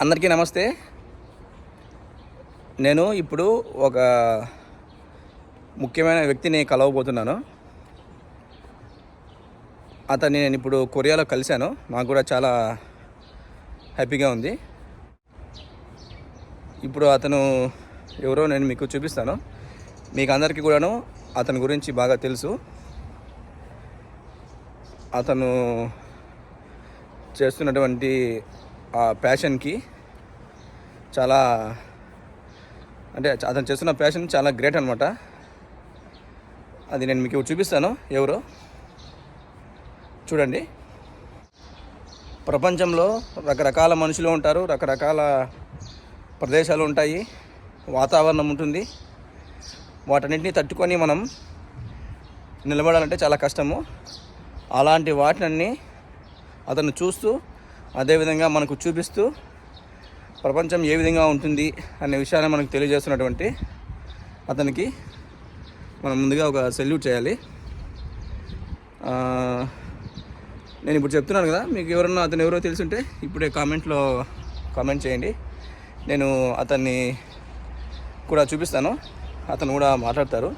అందరికీ నమస్తే. నేను ఇప్పుడు ఒక ముఖ్యమైన వ్యక్తిని కలవబోతున్నాను. అతన్ని నేను ఇప్పుడు కొరియాలో కలిశాను. నాకు కూడా చాలా హ్యాపీగా ఉంది. ఇప్పుడు అతను ఎవరో నేను మీకు చూపిస్తాను. మీకు అందరికీ కూడాను అతని గురించి బాగా తెలుసు. అతను చేస్తున్నటువంటి ఆ ప్యాషన్కి చాలా అంటే అతను చేస్తున్న ప్యాషన్ చాలా గ్రేట్ అనమాట అది నేను మీకు చూపిస్తాను ఎవరు? చూడండి. ప్రపంచంలో రకరకాల మనుషులు ఉంటారు రకరకాల ప్రదేశాలు ఉంటాయి వాతావరణం ఉంటుంది. వాటన్నింటినీ తట్టుకొని మనం నిలబడాలంటే చాలా కష్టము. అలాంటి వాటిని అతను చూస్తూ అదేవిధంగా మనకు చూపిస్తూ ప్రపంచం ఏ విధంగా ఉంటుంది అనే విషయాన్ని మనకు తెలియజేస్తున్నటువంటి అతనికి మనం ముందుగా ఒక సెల్యూట్ చేయాలి. నేను ఇప్పుడు చెప్తున్నాను కదా మీకు ఎవరన్నా అతను ఎవరో తెలుసుంటే ఇప్పుడే కామెంట్లో కామెంట్ చేయండి. నేను అతన్ని కూడా చూపిస్తాను. అతను కూడా మాట్లాడతారు.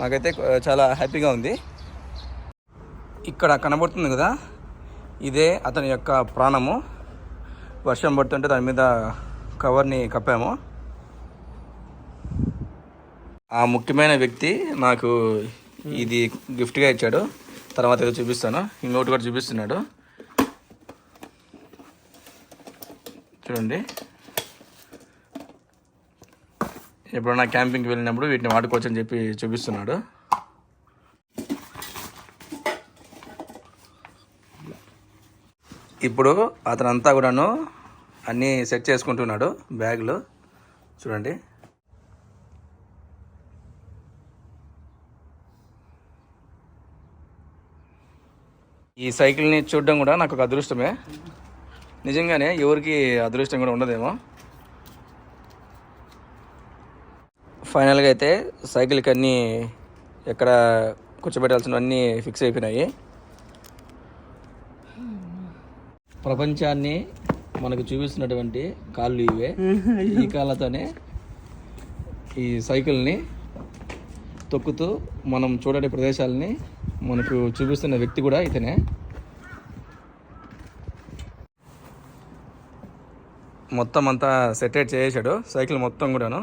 నాకైతే చాలా హ్యాపీగా ఉంది. ఇక్కడ కనబడుతుంది కదా ఇదే అతని యొక్క ప్రాణము. వర్షం పడుతుంటే దాని మీద కవర్ని కప్పాము. ఆ ముఖ్యమైన వ్యక్తి నాకు ఇది గిఫ్ట్గా ఇచ్చాడు. తర్వాత ఏదో చూపిస్తాను. ఇంకోటి కూడా చూపిస్తున్నాడు. చూడండి. ఎప్పుడన్నా క్యాంపింగ్కి వెళ్ళినప్పుడు వీటిని వాడుకోవచ్చు అని చెప్పి చూపిస్తున్నాడు. ఇప్పుడు అతనంతా కూడాను అన్నీ సెట్ చేసుకుంటున్నాడు బ్యాగులు. చూడండి. ఈ సైకిల్ని చూడడం కూడా నాకు ఒక అదృష్టమే. నిజంగానే ఎవరికి అదృష్టం కూడా ఉండదేమో. ఫైనల్గా అయితే సైకిల్కి అన్నీ ఎక్కడ కూర్చోబెట్టాల్సినవన్నీ ఫిక్స్ అయిపోయినాయి. ప్రపంచాన్ని మనకు చూపిస్తున్నటువంటి కాళ్ళు ఇవే. ఈ కాళ్ళతోనే ఈ సైకిల్ని తొక్కుతూ మనం చూడని ప్రదేశాలని మనకు చూపిస్తున్న వ్యక్తి కూడా ఇతనే. మొత్తం అంతా సెటరేట్ చేసేసాడు సైకిల్ మొత్తం కూడాను.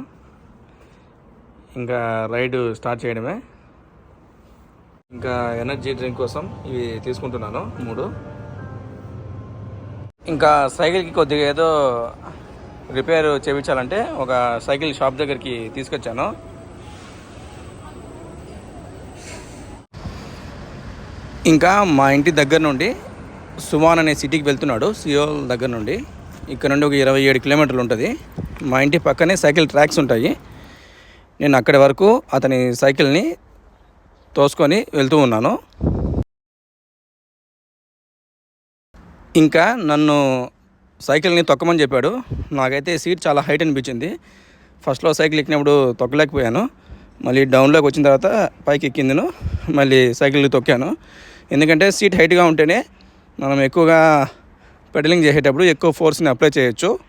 ఇంకా రైడ్ స్టార్ట్ చేయడమే. ఇంకా ఎనర్జీ డ్రింక్ కోసం ఇవి తీసుకుంటున్నాను మూడు. ఇంకా సైకిల్కి కొద్దిగా ఏదో రిపేర్ చేయించాలంటే ఒక సైకిల్ షాప్ దగ్గరికి తీసుకొచ్చాను. ఇంకా మా ఇంటి దగ్గర నుండి సుమాన్ అనే సిటీకి వెళ్తున్నాడు సియోల్ దగ్గర నుండి. ఇక్కడ నుండి ఒక ఇరవై ఏడు కిలోమీటర్లు ఉంటుంది. మా ఇంటి పక్కనే సైకిల్ ట్రాక్స్ ఉంటాయి. నేను అక్కడి వరకు అతని సైకిల్ని తోసుకొని వెళ్తూ ఉన్నాను. ఇంకా నన్ను సైకిల్ని తొక్కమని చెప్పాడు. నాకైతే సీట్ చాలా హైట్ అనిపించింది. ఫస్ట్లో సైకిల్ ఎక్కినప్పుడు తొక్కలేకపోయాను. మళ్ళీ డౌన్లోకి వచ్చిన తర్వాత పైకి ఎక్కిందిను. మళ్ళీ సైకిల్ తొక్కాను. ఎందుకంటే సీట్ హైట్గా ఉంటేనే మనం ఎక్కువగా పెడలింగ్ చేసేటప్పుడు ఎక్కువ ఫోర్స్ని అప్లై చేయొచ్చు.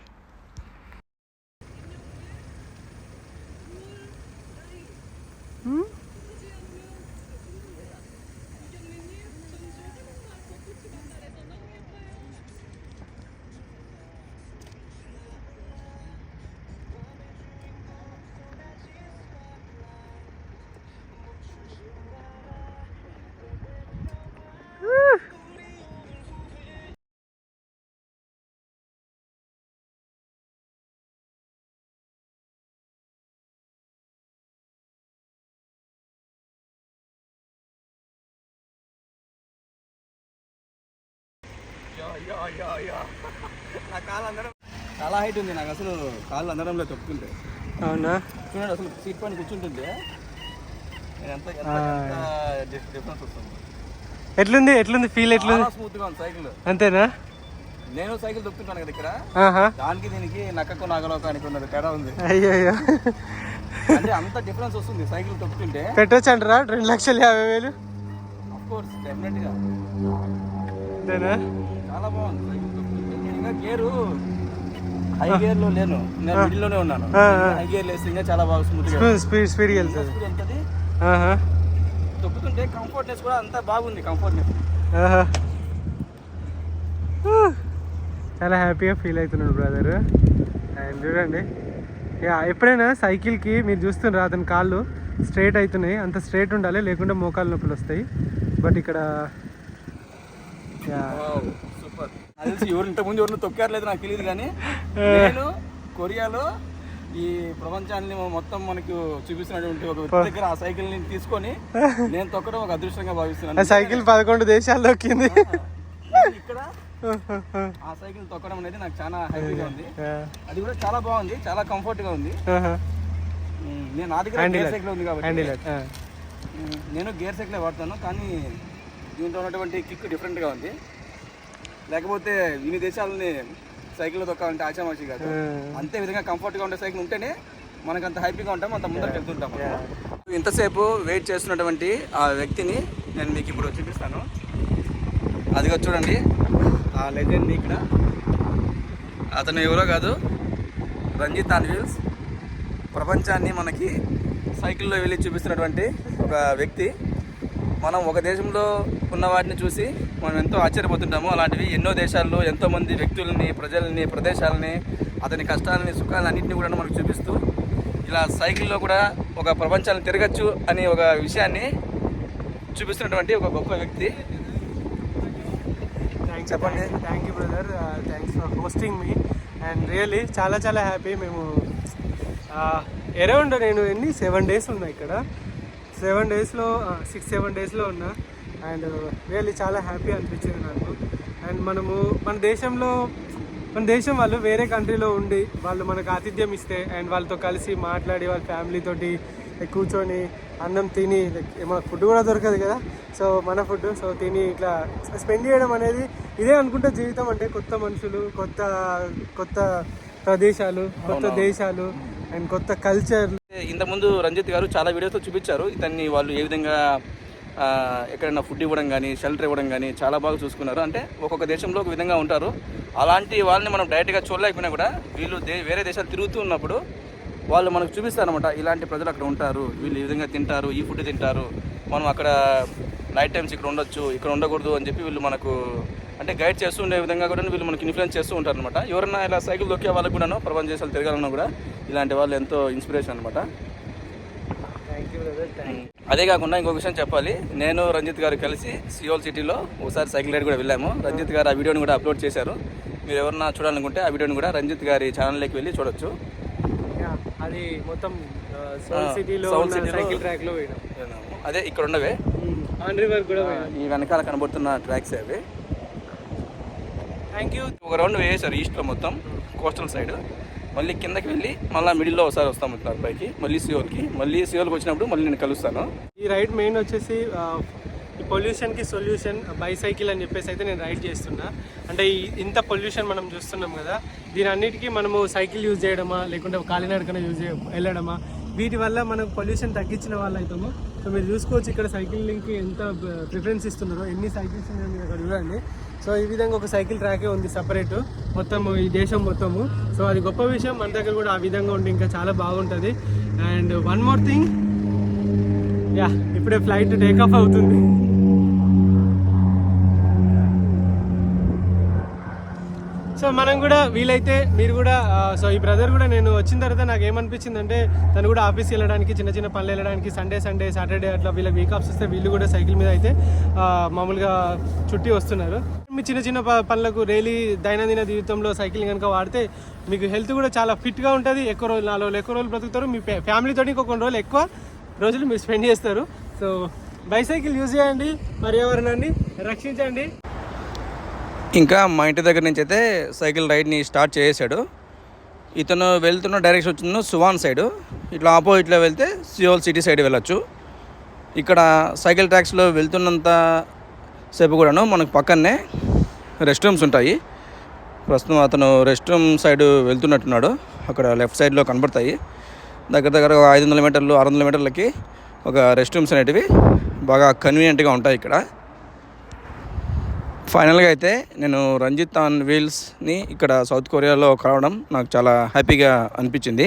నా కాలు అందడం చాలా హైట్ ఉంది నాకు అసలు కాళ్ళు అందడంలో తొక్కుతుంటే అవునా? చూడండి అసలు సీట్ పైన ఎంత డిఫరెన్స్ వస్తుంది. ఎట్లుంది? ఎట్లుంది? ఫీల్ ఎట్లుంది? చాలా స్మూత్గా ఉంది సైకిల్ అంతేనా? నేను సైకిల్ తొక్కుతుంటాను కదా ఇక్కడ. ఆహా. దానికి దీనికి నక్కకు నాగలోకానికి ఉన్నది తేడా ఉంది. అయ్యో అయ్యో అంటే అంత డిఫరెన్స్ వస్తుంది సైకిల్ తొక్కుతుంటే. పెట్టొచ్చు అంటారా? రెండు లక్షల యాభై వేలు? అఫ్ కోర్స్ డెఫినెట్గా అంతేనా? చాలా బాగుంది. ఇంకా గేరు హై గేర్లో లేను. నేను మిడిల్లోనే ఉన్నాను. హై గేర్ లేస్తే ఇంకా చాలా బాగా స్మూత్ స్పీడ్ స్పీడ్ వెళ్తుంది. తొక్కుతుంటే కంఫర్ట్నెస్ కూడా అంతా బాగుంది కంఫర్ట్నెస్. చాలా హ్యాపీగా ఫీల్ అవుతున్నాడు బ్రదర్ అండ్ చూడండి. ఎప్పుడైనా సైకిల్కి మీరు చూస్తున్నారు అతని కాళ్ళు స్ట్రైట్ అవుతున్నాయి. అంత స్ట్రైట్ ఉండాలి లేకుంటే మోకాలు నొప్పులు వస్తాయి. బట్ ఇక్కడ యా సూపర్. నాకు తెలిసి ఎవరు ఇంతకుముందు ఎవరిని తొక్కారు లేదు నాకు తెలియదు కానీ నేను కొరియాలో ఈ ప్రపంచాన్ని మొత్తం మనకు చూపిస్తున్నటువంటి ఒక వ్యక్తి దగ్గర ఆ సైకిల్ని తీసుకొని నేను తొక్కడం ఒక అదృష్టంగా ఆ భావిస్తున్నాను సైకిల్ పదకొండు దేశాల్లో కింది నేను ఇక్కడ ఆ సైకిల్ తొక్కడం అనేది నాకు చాలా హ్యాపీగా ఉంది. అది కూడా చాలా బాగుంది చాలా కంఫర్ట్గా ఉంది నేను నా దగ్గర గేర్ సైకిల్ ఉంది కాబట్టి నేను గేర్ సైకిల్ వాడతాను కానీ దీంట్లో ఉన్నటువంటి కిక్ డిఫరెంట్గా ఉంది. లేకపోతే ఇన్ని దేశాలని సైకిల్ తొక్కాలంటే ఆచామాచి కాదు. అంతే విధంగా కంఫర్ట్గా ఉండే సైకిల్ ఉంటేనే మనకు అంత హ్యాపీగా ఉంటాం అంత ముందరికి వెళ్తుంటాం. ఇంతసేపు వెయిట్ చేస్తున్నటువంటి ఆ వ్యక్తిని నేను మీకు ఇప్పుడు చూపిస్తాను. అదిగో చూడండి ఆ లెజెండ్ ఇక్కడ. అతను ఎవరో కాదు రంజిత్ ఆన్విల్స్ ప్రపంచాన్ని మనకి సైకిల్లో వెళ్ళి చూపిస్తున్నటువంటి ఒక వ్యక్తి. మనం ఒక దేశంలో ఉన్న వాటిని చూసి మనం ఎంతో ఆశ్చర్యపోతుంటాము. అలాంటివి ఎన్నో దేశాల్లో ఎంతోమంది వ్యక్తులని ప్రజల్ని ప్రదేశాలని అతని కష్టాలని సుఖాలని అన్నింటినీ కూడా మనకు చూపిస్తూ ఇలా సైకిల్లో కూడా ఒక ప్రపంచాన్ని తిరగచ్చు అనే ఒక విషయాన్ని చూపిస్తున్నటువంటి ఒక గొప్ప వ్యక్తి. చెప్పండి. Thank you brother thanks for hosting me and really చాలా చాలా హ్యాపీ మేము అరౌండ్ నేను ఎన్ని? సెవెన్ డేస్ ఉన్నా ఇక్కడ. సెవెన్ డేస్లో సిక్స్ సెవెన్ డేస్లో ఉన్నా. అండ్ రియల్లీ చాలా హ్యాపీ అనిపించింది నాకు. అండ్ మనము మన దేశంలో మన దేశం వాళ్ళు వేరే కంట్రీలో ఉండి వాళ్ళు మనకు ఆతిథ్యం ఇస్తే అండ్ వాళ్ళతో కలిసి మాట్లాడి వాళ్ళ ఫ్యామిలీ తోటి కూర్చొని అన్నం తిని like మన ఫుడ్ కూడా దొరకదు కదా. సో మన ఫుడ్ సో తిని ఇట్లా స్పెండ్ చేయడం అనేది ఇదే అనుకుంటే జీవితం అంటే కొత్త మనుషులు కొత్త కొత్త ప్రదేశాలు కొత్త దేశాలు అండ్ కొత్త కల్చర్ ఇంతకుముందు రంజిత్ గారు చాలా వీడియోస్లో చూపించారు. ఇతన్ని వాళ్ళు ఏ విధంగా ఎక్కడైనా ఫుడ్ ఇవ్వడం కానీ షెల్టర్ ఇవ్వడం కానీ చాలా బాగా చూసుకున్నారు. అంటే ఒక్కొక్క దేశంలో ఒక విధంగా ఉంటారు. అలాంటి వాళ్ళని మనం డైరెక్ట్గా చూడలేకపోయినా కూడా వీళ్ళు దే వేరే దేశాలు తిరుగుతూ ఉన్నప్పుడు వాళ్ళు మనకు చూపిస్తారనమాట ఇలాంటి ప్రజలు అక్కడ ఉంటారు. వీళ్ళు ఈ విధంగా తింటారు. ఈ ఫుడ్ తింటారు. మనం అక్కడ నైట్ టైమ్స్ ఇక్కడ ఉండొచ్చు. ఇక్కడ ఉండకూడదు అని చెప్పి వీళ్ళు మనకు అంటే గైడ్ చేస్తూ ఉండే విధంగా కూడా వీళ్ళు మనకి ఇన్ఫ్లుయెన్స్ చేస్తూ ఉంటారు అనమాట ఎవరన్నా ఇలా సైకిల్ దొక్కే వాళ్ళకి కూడాను ప్రపంచ దేశాలు తిరగాలన్నా కూడా ఇలాంటి వాళ్ళు ఎంతో ఇన్స్పిరేషన్ అనమాట అదే కాకుండా ఇంకొక విషయం చెప్పాలి. నేను రంజిత్ గారు కలిసి సియోల్ సిటీలో ఒకసారి సైకిల్ రైడ్ కూడా వెళ్ళాము. రంజిత్ గారు ఆ వీడియోని కూడా అప్లోడ్ చేశారు. మీరు ఎవరన్నా చూడాలనుకుంటే ఆ వీడియోని కూడా రంజిత్ గారి ఛానల్లోకి వెళ్ళి చూడొచ్చు. అది మొత్తం సిటీలో సైకిల్ అదే ఇక్కడ ఉండవే. ఆన్ రివర్ కూడా పోయినాం. ఈ వెనకాల కనబడుతున్న ట్రాక్స్ అవి. థ్యాంక్ యూ ఒక రౌండ్ వేసారు ఈస్ట్లో మొత్తం కోస్టల్ సైడ్. మళ్ళీ కిందకి వెళ్ళి మళ్ళీ మిడిల్లో ఒకసారి వస్తాం ఇట్లా పైకి మళ్ళీ సియోల్కి. మళ్ళీ సియోల్కి వచ్చినప్పుడు మళ్ళీ నేను కలుస్తాను. ఈ రైడ్ మెయిన్ వచ్చేసి ఈ పొల్యూషన్కి సొల్యూషన్ బైసైకిల్ అని చెప్పేసి అయితే నేను రైడ్ చేస్తున్నా. అంటే ఇంత పొల్యూషన్ మనం చూస్తున్నాం కదా దీని అన్నిటికీ మనము సైకిల్ యూజ్ చేయడమా లేకుంటే కాలినడకన యూజ్ చేయ వెళ్ళడమా? వీటి వల్ల మనం పొల్యూషన్ తగ్గించిన వాళ్ళు అవుతాము సో మీరు చూసుకోవచ్చు ఇక్కడ సైకిలింగ్కి ఎంత ప్రిఫరెన్స్ ఇస్తున్నారో ఎన్ని సైకిల్స్ ఉన్నాయో మీరు అక్కడ చూడండి. సో ఈ విధంగా ఒక సైకిల్ ట్రాకే ఉంది సపరేట్. మొత్తము ఈ దేశం మొత్తము. సో అది గొప్ప విషయం. మన దగ్గర కూడా ఆ విధంగా ఉండి ఇంకా చాలా బాగుంటుంది. And one more thing. Yeah ఇప్పుడే ఫ్లైట్ టేక్ ఆఫ్ అవుతుంది. సో మనం కూడా వీలైతే మీరు కూడా సో ఈ బ్రదర్ కూడా నేను వచ్చిన తర్వాత నాకు ఏమనిపించింది అంటే తను కూడా ఆఫీస్కి వెళ్ళడానికి చిన్న చిన్న పనులు వెళ్ళడానికి సండే సండే సాటర్డే అట్లా వీళ్ళకి వీక్ ఆఫ్స్ వస్తే వీళ్ళు కూడా సైకిల్ మీద అయితే మామూలుగా చుట్టి వస్తున్నారు. మీ చిన్న చిన్న ప- పనులకు డైలీ దైనందిన జీవితంలో సైకిల్ కనుక వాడితే మీకు హెల్త్ కూడా చాలా ఫిట్గా ఉంటుంది. ఎక్కువ రోజులు నాలుగు రోజులు ఎక్కువ రోజులు బ్రతుకుతారు. మీ ఫ్యామిలీతో ఇంకో కొన్ని రోజులు ఎక్కువ రోజులు మీరు స్పెండ్ చేస్తారు. సో బైసైకిల్ యూజ్ చేయండి పర్యావరణాన్ని రక్షించండి. ఇంకా మా ఇంటి దగ్గర నుంచి అయితే సైకిల్ రైడ్ని స్టార్ట్ చేసాడు ఇతను వెళ్తున్న డైరెక్షన్ వచ్చిన సువాన్ సైడు. ఇట్లా ఆపోజిట్లో వెళ్తే సియోల్ సిటీ సైడ్ వెళ్ళొచ్చు. ఇక్కడ సైకిల్ ట్రాక్స్లో వెళ్తున్నంత సేపు కూడాను మనకు పక్కనే రెస్ట్ రూమ్స్ ఉంటాయి. ప్రస్తుతం అతను రెస్ట్ రూమ్ సైడ్ వెళ్తున్నట్టున్నాడు. అక్కడ లెఫ్ట్ సైడ్లో కనబడతాయి. దగ్గర దగ్గర ఒక ఐదు వందల మీటర్లు ఆరు వందల మీటర్లకి ఒక రెస్ట్ రూమ్స్ అనేటివి బాగా కన్వీనియంట్గా ఉంటాయి ఇక్కడ. ఫైనల్గా అయితే నేను రంజిత్ ఆన్ వీల్స్ని ఇక్కడ సౌత్ కొరియాలో కలవడం నాకు చాలా హ్యాపీగా అనిపించింది.